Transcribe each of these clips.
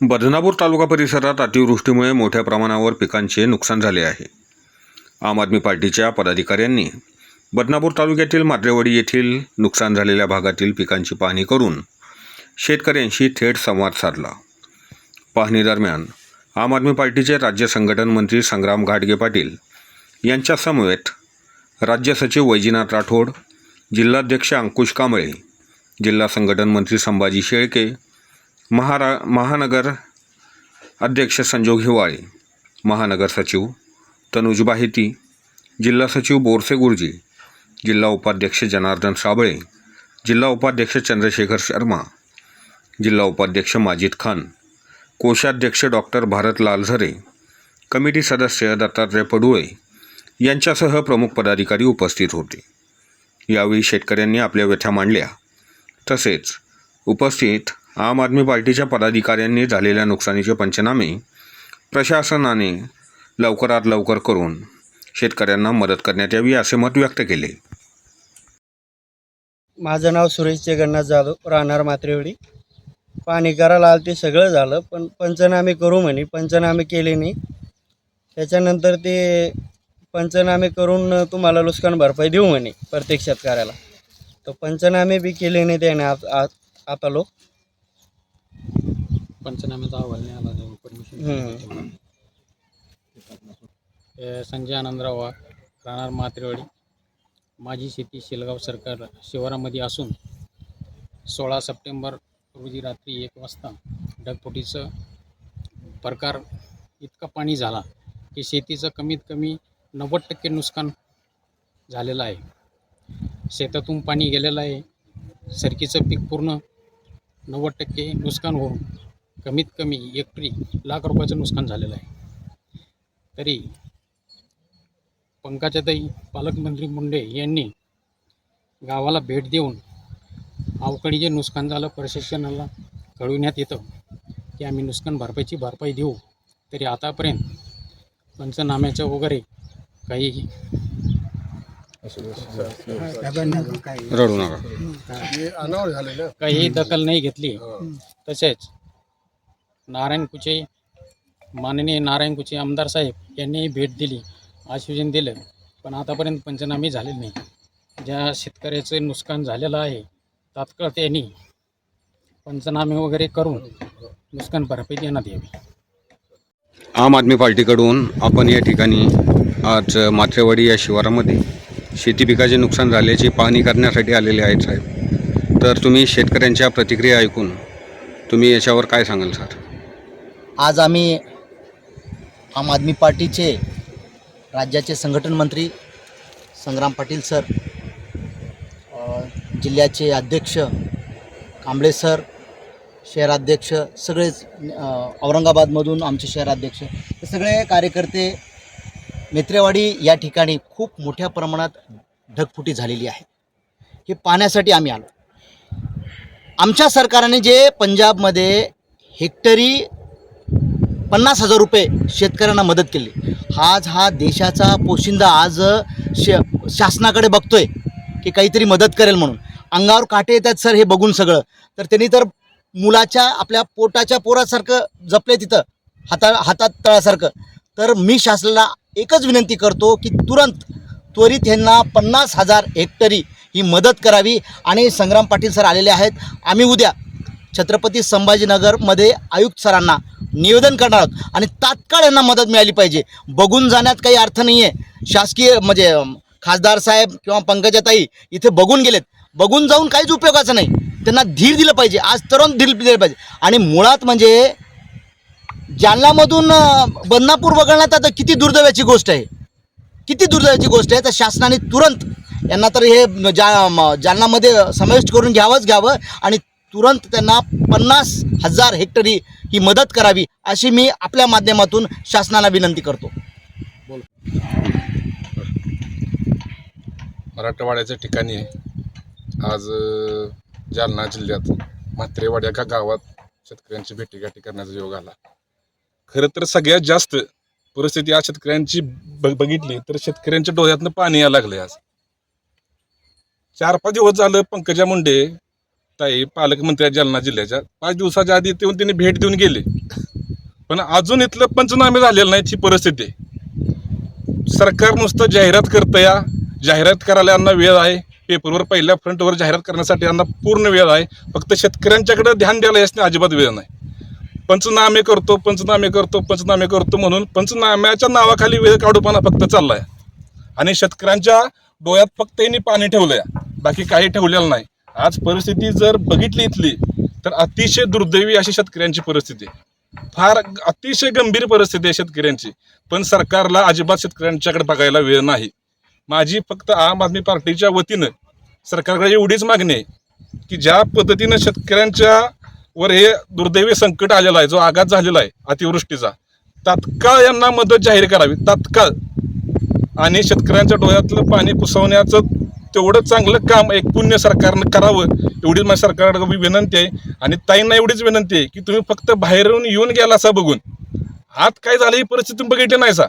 बदनापूर तालुका परिसरात अतिवृष्टीमुळे मोठ्या प्रमाणावर पिकांचे नुकसान झाले आहे. आम आदमी पार्टीच्या पदाधिकाऱ्यांनी बदनापूर तालुक्यातील माद्रेवाडी येथील नुकसान झालेल्या भागातील पिकांची पाहणी करून शेतकऱ्यांशी थेट संवाद साधला. पाहणीदरम्यान आम आदमी पार्टीचे राज्य संघटन मंत्री संग्राम घाटगे पाटील यांच्या समवेत राज्य सचिव वैजीनाथ राठोड जिल्हाध्यक्ष अंकुश कांबळे जिल्हा संघटन मंत्री संभाजी शेळके महारा महानगर अध्यक्ष संजोग हिवाळे महानगर सचिव तनुज बाहिती जिल्हा सचिव बोरसे गुरुजी जिल्हा उपाध्यक्ष जनार्दन साबळे जिल्हा उपाध्यक्ष चंद्रशेखर शर्मा जिल्हा उपाध्यक्ष माजिद खान कोषाध्यक्ष डॉक्टर भारत लालझरे कमिटी सदस्य दत्तात्रय पडुळे यांच्यासह प्रमुख पदाधिकारी उपस्थित होते. यावेळी शेतकऱ्यांनी आपल्या व्यथा मांडल्या. तसेच उपस्थित आम आदमी पार्टीच्या पदाधिकाऱ्यांनी झालेल्या नुकसानीचे पंचनामे प्रशासनाने लवकरात लवकर करून शेतकऱ्यांना मदत करण्यात यावी असे मत व्यक्त केले. माझं नाव सुरेश जगन्नाथ जाधव राहणार मात्रेवडी. पाणी करायला आलं ते सगळं झालं पण पंचनामे करू म्हणे. पंचनामे केले नाही. त्याच्यानंतर ते पंचनामे करून तुम्हाला नुकसान भरपाई देऊ म्हणे प्रत्येक शेतकऱ्याला तर पंचनामे बी केले नाही त्याने आप- आ- आता लोक. पंचनाम्याचा अहवाल नाही आला नाही परमिशन संजय आनंदराव राहणार मात्रेवाडी माझी शेती शेलगाव सरकार शिवारामध्ये असून सोळा सप्टेंबर रोजी रात्री एक वाजता ढगफुटीचं प्रकार इतका पाणी झाला की शेतीचं कमीत कमी नव्वद टक्के नुकसान झालेलं आहे. शेतातून पाणी गेलेलं आहे. सरकीचं पीक पूर्ण नव्वद टक्के नुकसान होऊन कमीत कमी एकरी लाख रुपयाचं नुकसान झालेलं आहे. तरी पंकजाताई पालकमंत्री मुंडे यांनी गावाला भेट देऊन अवकाळी जे नुकसान झालं प्रशासनाला कळविण्यात येतं की आम्ही नुकसान भरपाईची भरपाई देऊ. तरी आतापर्यंत पंचनाम्याचं वगैरे काही रडू नका. काही दखल नाही घेतली. तसेच नारायण कुचे माननीय नारायण कुचे आमदार साहेब यांनी भेट दिली आश्वासन दिलं पण आतापर्यंत पंचनामे झालेले नाही ज्या शेतकऱ्याचं नुकसान झालेलं आहे तात्काळ त्यांनी पंचनामे वगैरे करून नुकसान भरपाई देण्यात यावी. आम आदमी पार्टीकडून आपण या ठिकाणी आज मात्रेवाडी या शिवारामध्ये शेती पिकाचे नुकसान झाल्याची पाहणी करण्यासाठी आलेले आहेत साहेब. तर तुम्ही शेतकऱ्यांच्या प्रतिक्रिया ऐकून तुम्ही याच्यावर काय सांगाल सर आज आम्ही आम आदमी पार्टीचे राज्याचे संघटन मंत्री संग्राम पाटील सर जिल्ह्याचे अध्यक्ष कांबळे सर शहराध्यक्ष सगळेच औरंगाबादमधून आमचे शहराध्यक्ष हे सगळे कार्यकर्ते मेत्रेवाडी या ठिकाणी खूप मोठ्या प्रमाणात ढगफुटी झालेली आहे. हे पाहण्यासाठी आम्ही आलो. आमच्या सरकारने जे पंजाबमध्ये हेक्टरी पन्नास हजार रुपये शेतकऱ्यांना मदत केली. आज हा देशाचा पोशिंदा आज श शासनाकडे बघतोय की काहीतरी मदत करेल म्हणून. अंगावर काटे येतात सर हे बघून सगळं. तर त्यांनी तर मुलाच्या आपल्या पोटाच्या पोरासारखं जपले तिथं. हाता हातात तळासारखं. तर मी शासनाला एकच विनंती करतो की तुरंत त्वरित ह्यांना पन्नास हजार हेक्टरी ही मदत करावी आणि संग्राम पाटील सर आलेले आहेत. आम्ही उद्या छत्रपती संभाजीनगरमध्ये आयुक्त सरांना निवेदन करणार आहोत आणि तात्काळ यांना मदत मिळाली पाहिजे. बघून जाण्यात काही अर्थ नाही आहे शासकीय म्हणजे खासदार साहेब किंवा पंकजाताई इथे बघून गेलेत. बघून जाऊन काहीच उपयोगाचं नाही. त्यांना धीर दिलं पाहिजे. आज तरुण धीर दिलं पाहिजे. आणि मुळात म्हणजे जालनामधून बदनापूर वगळण्यात आता किती दुर्दैवाची गोष्ट आहे. किती दुर्दैवाची गोष्ट आहे. तर शासनाने तुरंत यांना तर हे जा म- समाविष्ट करून घ्यावंच घ्यावं आणि तुरंत त्यांना पन्नास हजार हेक्टरी ही मदत करावी अशी मी आपल्या माध्यमातून शासनाला विनंती करतो. बोल. मराठवाड्याच्या ठिकाणी आज जालना जिल्ह्यात म्हात्रेवाड्या का गावात शेतकऱ्यांची भेटीगाठी करण्याचा योग आला. खरं तर सगळ्यात जास्त परिस्थिती आज शेतकऱ्यांची बघितली तर शेतकऱ्यांच्या डोळ्यातनं पाणी यायला लागले आज. चार पाच दिवस झालं पंकजा मुंडे ताई पालकमंत्री जालना जिल्ह्याच्या. पाच दिवसाच्या आधी येऊन त्यांनी भेट देऊन गेले. पण अजून इथलं पंचनामे झालेलं नाही ही परिस्थिती. सरकार नुसतं जाहिरात करतं या जाहिरात करायला यांना वेळ आहे. पेपरवर पहिल्या फ्रंटवर जाहिरात करण्यासाठी यांना पूर्ण वेळ आहे. फक्त शेतकऱ्यांच्याकडे ध्यान द्यायला यासने अजिबात वेळ नाही. पंचनामे करतो पंचनामे करतो पंचनामे करतो म्हणून पंचनाम्याच्या नावाखाली वेळ काढूपणा फक्त चाललाय. आणि शेतकऱ्यांच्या डोळ्यात फक्त यांनी पाणी ठेवलंय. बाकी काही ठेवलेलं नाही. आज परिस्थिती जर बघितली इथली तर अतिशय दुर्दैवी अशी शेतकऱ्यांची परिस्थिती फार अतिशय गंभीर परिस्थिती आहे शेतकऱ्यांची. पण सरकारला अजिबात शेतकऱ्यांच्याकडे बघायला वेळ नाही. माझी फक्त आम आदमी पार्टीच्या वतीनं सरकारकडे एवढीच मागणी आहे की ज्या पद्धतीनं शेतकऱ्यांच्या वर हे दुर्दैवी संकट आलेलं आहे जो आघात झालेला आहे अतिवृष्टीचा. तात्काळ यांना मदत जाहीर करावी तात्काळ. आणि शेतकऱ्यांच्या डोळ्यातलं पाणी पुसवण्याचं तेवढं चांगलं काम एक पुण्य सरकारनं करावं एवढीच माझ्या सरकारकडे विनंती आहे. आणि ताईंना एवढीच विनंती आहे की तुम्ही फक्त बाहेरून येऊन गेला असा बघून. आत काय झालं ही परिस्थिती बघितली नाही सा?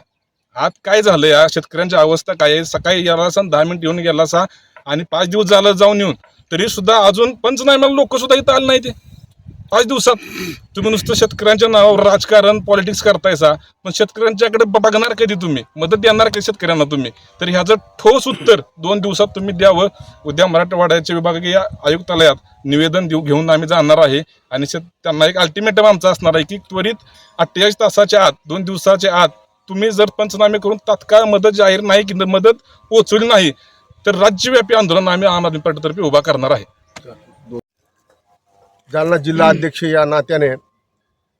आत काय झालं या शेतकऱ्यांची अवस्था काय आहे? सकाळी याला असा दहा मिनिट येऊन गेला असा आणि पाच दिवस झालं जाऊन येऊन. तरी सुद्धा अजून पंचनाम्याला लोक सुद्धा इथं आले नाही ते पाच दिवसात तुम्ही नुसतं शेतकऱ्यांच्या नावावर राजकारण पॉलिटिक्स करतायसा पण शेतकऱ्यांच्याकडे बघणार कधी तुम्ही? मदत देणार कधी शेतकऱ्यांना तुम्ही? तर ह्याचं ठोस उत्तर दोन दिवसात तुम्ही द्यावं. उद्या मराठवाड्याच्या विभागीय आयुक्तालयात निवेदन देऊ घेऊन आम्ही जाणार आहे. आणि शेत त्यांना एक अल्टिमेटम आमचा असणार आहे की त्वरित अठ्ठेचाळीस तासाच्या आत दोन दिवसाच्या आत तुम्ही जर पंचनामे करून तात्काळ मदत जाहीर नाही की मदत पोचवली नाही तर राज्यव्यापी आंदोलन आम्ही आम आदमी पार्टीतर्फे उभा करणार आहे. जालना जिल्हा अध्यक्ष या नात्याने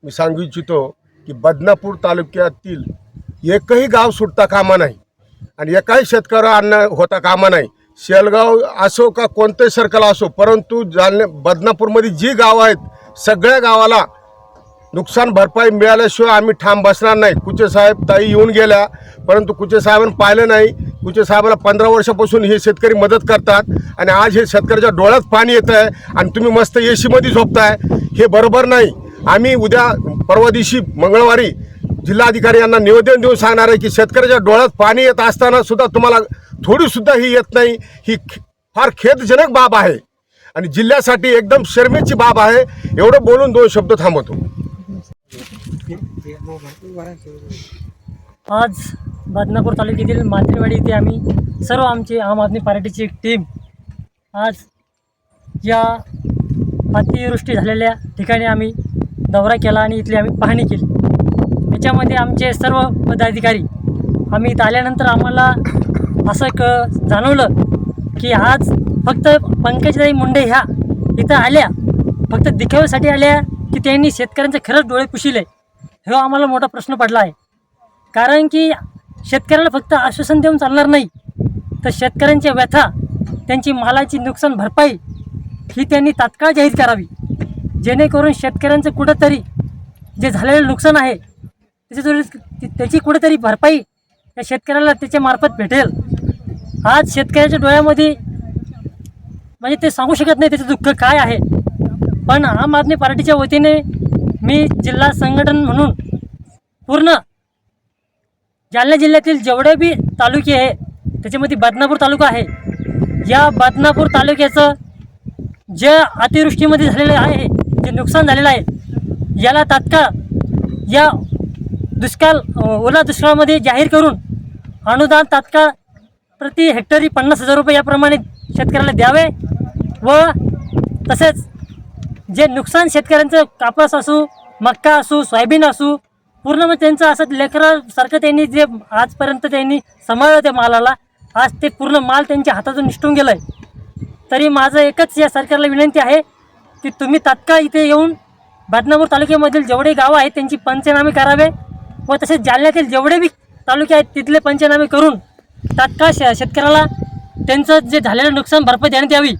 मी सांगू इच्छितो की बदनापूर तालुक्यातील एकही गाव सुटता कामा नाही आणि एकाही शेतकरी अन्न होता कामा नाही. शेलगाव असो का कोणतंही सर्कल असो परंतु जालने बदनापूरमध्ये जी गावं आहेत सगळ्या गावाला नुकसान भरपाई मिळाल्याशिवाय आम्ही ठाम बसणार नाही. कुचे साहेब ताई येऊन गेल्या परंतु कुचे साहेबांनी पाहिलं नाही. कुचे साहेबाला पंधरा वर्षापासून हे शेतकरी मदत करतात आणि आज हे शेतकऱ्याच्या डोळ्यात पाणी येतं आहे आणि तुम्ही मस्त ए सीमध्ये झोपताय. हे बरोबर नाही. आम्ही उद्या परवा दिवशी मंगळवारी जिल्हाधिकारी यांना निवेदन देऊन सांगणार आहे की शेतकऱ्याच्या डोळ्यात पाणी येत असताना सुद्धा तुम्हाला थोडीसुद्धा ही येत नाही. ही फार खेदजनक बाब आहे. आणि जिल्ह्यासाठी एकदम शर्मेची बाब आहे. एवढं बोलून दोन शब्द थांबवतो. आज बदनापूर तालुक्यातील मात्रेवाडी येथे आम्ही सर्व आमची आम आदमी पार्टीची एक टीम आज या अतिवृष्टी झालेल्या ठिकाणी आम्ही दौरा केला आणि इथली आम्ही पाहणी केली. याच्यामध्ये आमचे सर्व पदाधिकारी आम्ही इथं आल्यानंतर आम्हाला असं क जाणवलं की आज फक्त पंकजताई मुंडे ह्या इथं आल्या फक्त दिखाव्यासाठी आल्या की त्यांनी शेतकऱ्यांचे खरंच डोळे पुशिले हा आम्हाला मोठा प्रश्न पडला आहे. कारण की शेतकऱ्याला फक्त आश्वासन देऊन चालणार नाही तर शेतकऱ्यांच्या व्यथा त्यांची मालाची नुकसान भरपाई ही त्यांनी तात्काळ जाहीर करावी. जेणेकरून शेतकऱ्यांचं कुठंतरी जे झालेलं नुकसान आहे त्याची त्याची कुठेतरी भरपाई या शेतकऱ्याला त्याच्या मार्फत भेटेल. आज शेतकऱ्याच्या डोळ्यामध्ये म्हणजे ते सांगू शकत नाही त्याचं दुःख काय आहे. पण आम आदमी पार्टीच्या वतीने मी जिल्हा संघटन म्हणून पूर्ण जालना जिल्ह्यातील जेवढे बी तालुके आहे त्याच्यामध्ये बदनापूर तालुका आहे. या बदनापूर तालुक्याचं जे अतिवृष्टीमध्ये झालेलं आहे जे नुकसान झालेलं आहे याला तात्काळ या दुष्काळ ओला दुष्काळामध्ये जाहीर करून अनुदान तात्काळ प्रति हेक्टरी पन्नास हजार रुपये याप्रमाणे शेतकऱ्याला द्यावे व तसेच जे नुकसान शेतकऱ्यांचं कापूस असू मक्का असू सोयाबीन असू पूर्ण मग त्यांचं असं लेकरासारखं त्यांनी जे आजपर्यंत त्यांनी सांभाळलं त्या मालाला आज ते पूर्ण माल त्यांच्या हातातून निष्ठून गेलं आहे तरी माझं एकच या सरकारला विनंती आहे की तुम्ही तात्काळ इथे येऊन बदनापूर तालुक्यामधील जेवढे गावं आहेत त्यांची पंचनामे करावे व तसेच जालन्यातील जेवढे बी तालुके आहेत तिथले पंचनामे करून तात्काळ शेतकऱ्याला त्यांचं जे झालेलं नुकसान भरपाई देण्यात यावी.